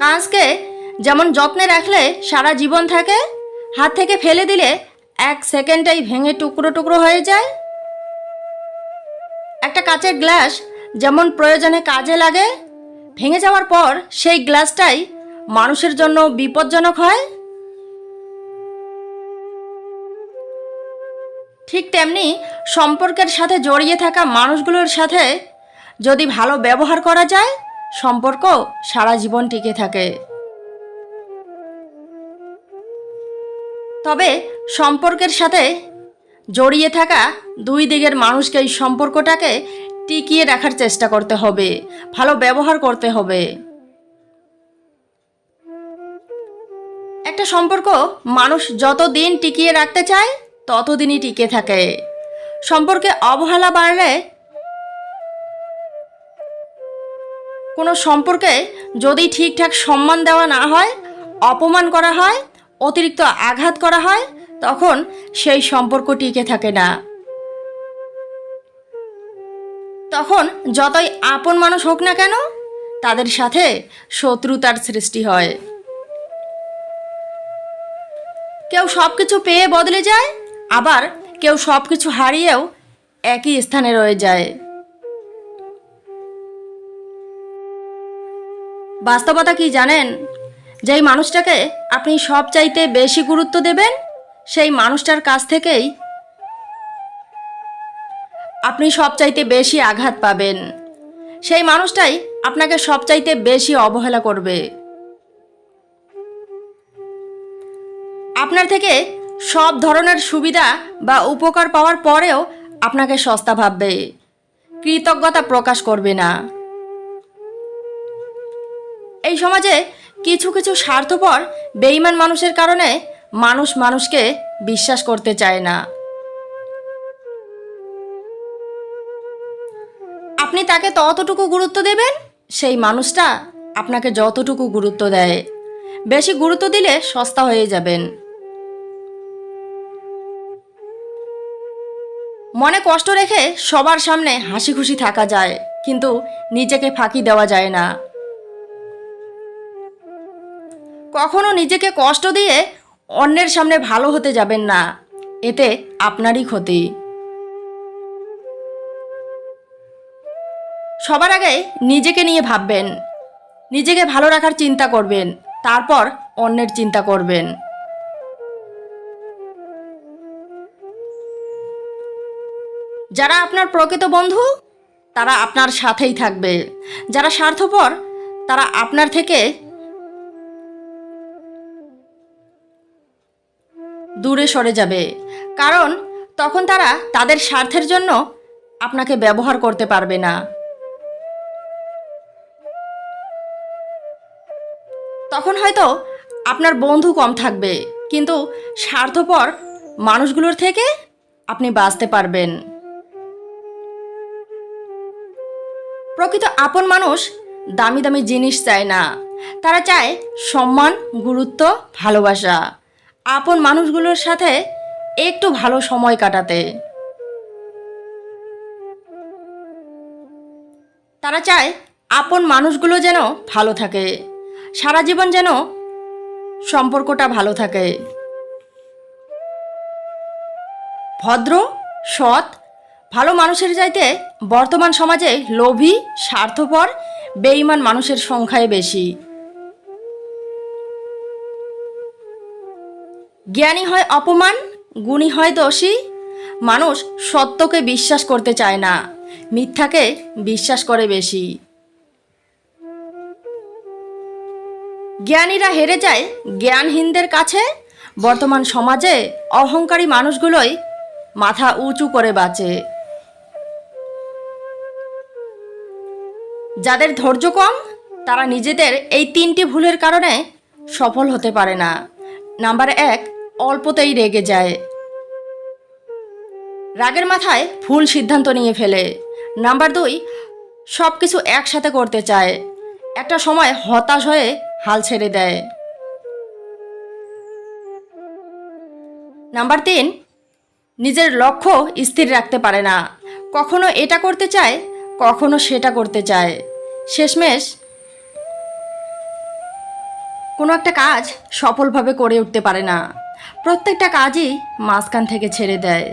কাঁচকে যেমন যত্নে রাখলে সারা জীবন থাকে, হাত থেকে ফেলে দিলে এক সেকেন্ডেই ভেঙে টুকরো টুকরো হয়ে যায়। একটা কাঁচের গ্লাস যেমন প্রয়োজনে কাজে লাগে, ভেঙে যাওয়ার পর সেই গ্লাসটাই মানুষের জন্য বিপজ্জনক হয়। ঠিক তেমনি সম্পর্কের সাথে জড়িয়ে থাকা মানুষগুলোর সাথে যদি ভালো ব্যবহার করা যায় সম্পর্ক সারা জীবন টিকে থাকে। তবে সম্পর্কের সাথে জড়িয়ে থাকা দুই দিকের মানুষকে এই সম্পর্কটাকে টিকিয়ে রাখার চেষ্টা করতে হবে, ভালো ব্যবহার করতে হবে। একটা সম্পর্ক মানুষ যত দিন টিকিয়ে রাখতে চায়, ততদিনই টিকে থাকে। সম্পর্কে অবহেলা বাড়লে কোনো সম্পর্কে যদি ঠিকঠাক সম্মান দেওয়া না হয়, অপমান করা হয়, অতিরিক্ত আঘাত করা হয়, তখন সেই সম্পর্ক টিকে থাকে না। তখন যতই আপন মানুষ হোক না কেন, তাদের সাথে শত্রুতার সৃষ্টি হয়। কেউ সব কিছু পেয়ে বদলে যায়, আবার কেউ সব কিছু হারিয়েও একই স্থানে রয়ে যায়। বাস্তবতা কি জানেন? যেই মানুষটাকে আপনি সব চাইতে বেশি গুরুত্ব দেবেন, সেই মানুষটার কাছ থেকেই আপনি সবচাইতে বেশি আঘাত পাবেন। সেই মানুষটাই আপনাকে সবচাইতে বেশি অবহেলা করবে। আপনার থেকে সব ধরনের সুবিধা বা উপকার পাওয়ার পরেও আপনাকে সস্তা ভাববে। কৃতজ্ঞতা প্রকাশ করবে না। এই সমাজে কিছু কিছু স্বার্থপর বেইমান মানুষের কারণে মানুষ মানুষকে বিশ্বাস করতে চায় না। আপনি তাকে ততটুকু গুরুত্ব দেবেন, সেই মানুষটা আপনাকে যতটুকু গুরুত্ব দেয়। বেশি গুরুত্ব দিলে সস্তা হয়ে যাবেন। মনে কষ্ট রেখে সবার সামনে হাসি খুশি থাকা যায়, কিন্তু নিজেকে ফাঁকি দেওয়া যায় না। কখনো নিজেকে কষ্ট দিয়ে অন্যের সামনে ভালো হতে যাবেন না। এতে আপনারই ক্ষতি। সবার আগে নিজেকে নিয়ে ভাববেন। নিজেকে ভালো রাখার চিন্তা করবেন, তারপর অন্যের চিন্তা করবেন। যারা আপনার প্রকৃত বন্ধু, তারা আপনার সাথেই থাকবে। যারা স্বার্থপর, তারা আপনার থেকে দূরে সরে যাবে। কারণ তখন তারা তাদের স্বার্থের জন্য আপনাকে ব্যবহার করতে পারবে না। তখন হয়তো আপনার বন্ধু কম থাকবে, কিন্তু স্বার্থপর মানুষগুলোর থেকে আপনি বাঁচতে পারবেন। প্রকৃত আপন মানুষ দামি দামি জিনিস চায় না। তারা চায় সম্মান, গুরুত্ব, ভালোবাসা। আপন মানুষগুলোর সাথে একটু ভালো সময় কাটাতে। তারা চায় আপন মানুষগুলো যেন ভালো থাকে, সারা জীবন যেন সম্পর্কটা ভালো থাকে। ভদ্র, সৎ, ভালো মানুষের চাইতে বর্তমান সমাজে লোভী, স্বার্থপর বেইমান মানুষের সংখ্যাই বেশি। জ্ঞানী হয় অপমান, গুণী হয় দোষী। মানুষ সত্যকে বিশ্বাস করতে চায় না, মিথ্যাকে বিশ্বাস করে বেশি। জ্ঞানীরা হেরে যায় জ্ঞানহীনদের কাছে। বর্তমান সমাজে অহংকারী মানুষগুলোই মাথা উঁচু করে বাঁচে। যাদের ধৈর্য কম, তারা নিজেদের এই তিনটি ভুলের কারণে সফল হতে পারে না। নাম্বার এক অল্পতেই রেগে যায়। রাগের মাথায় ভুল সিদ্ধান্ত নিয়ে ফেলে। নাম্বার দুই সব কিছু একসাথে করতে চায়। একটা সময় হতাশ হয়ে হাল ছেড়ে দেয়। নাম্বার তিন, নিজের লক্ষ্য স্থির রাখতে পারে না। কখনো এটা করতে চায়, কখনো সেটা করতে চায়। শেষমেশ, কোনো একটা কাজ সফলভাবে করে উঠতে পারে না। প্রত্যেকটা কাজই মাঝখান থেকে ছেড়ে দেয়।